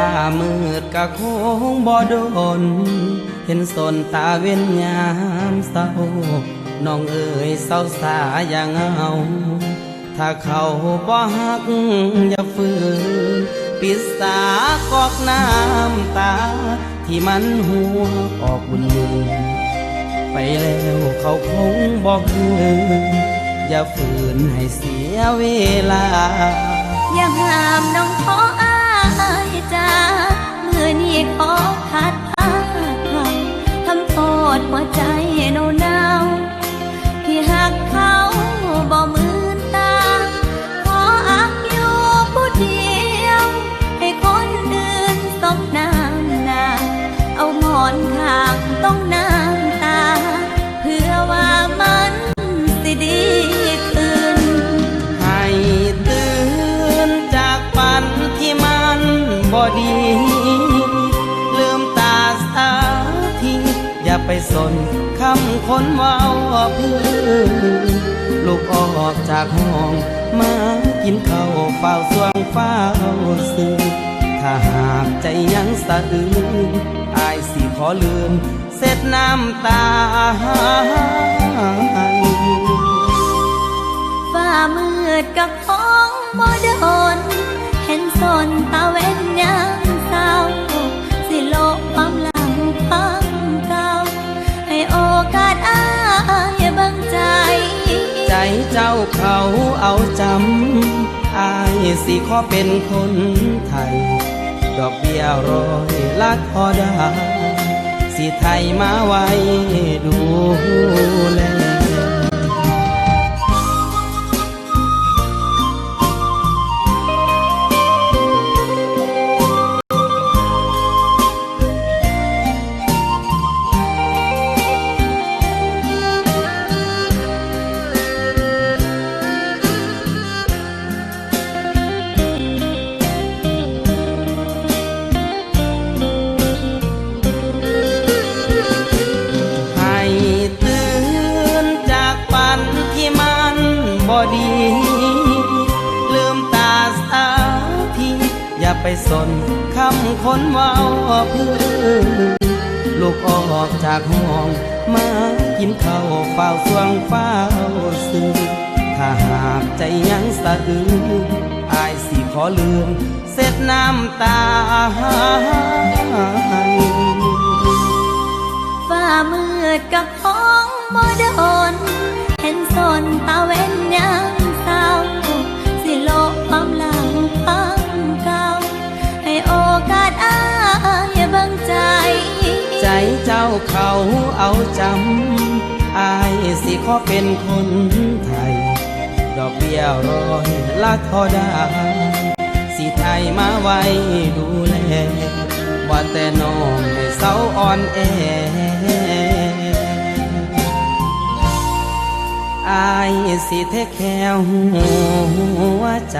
ามืดกะคงบ่โดน เห็นสนตาเว้นยามเศร้า น้องเอ๋ยเศร้าสาอย่างเอาถ้าเขาบ่ฮักอย่าฝืนปิดสากอกน้ำตา ที่มันหัวออกบุญไปแล้วเขาคงบอกคืนอย่าฝืนให้เสียเวลา อย่าห้ามน้องขอ สนคำคนว่าพื้นลูกออกจากห้อง มากินข้าวเฝ้าสวงเฝ้าซื้อถ้าหากใจยังสะอื้นอายสิขอลืม เสร็จน้ำตาฟ้ามืดกับท้องบ่โดน เขาเอาจำอายสิขอเป็นคนไทย ดอกเบี้ยร้อยลักพอได้สิไทยมาไว้ดูแล ดี ลืมตาสาทีอย่าไปสนคำคนเว่าพื้นลูกออกจากห้อง มากินข้าวเฝ้าสวงเฝ้าซื้อถ้าหากใจยังสะอื้นอายสิขอลืม เสร็จน้ำตาฟ้ามืดกับท้องบ่ดนาเขาเอาจำอายสิขอเป็นคนไทย ดอกเบี้ยร้อยละทอด้สิไทยมาไว้ดูแลว่าแต่น้องให้เศร้าอ่อนแออายสิเทคแค่หัวใจ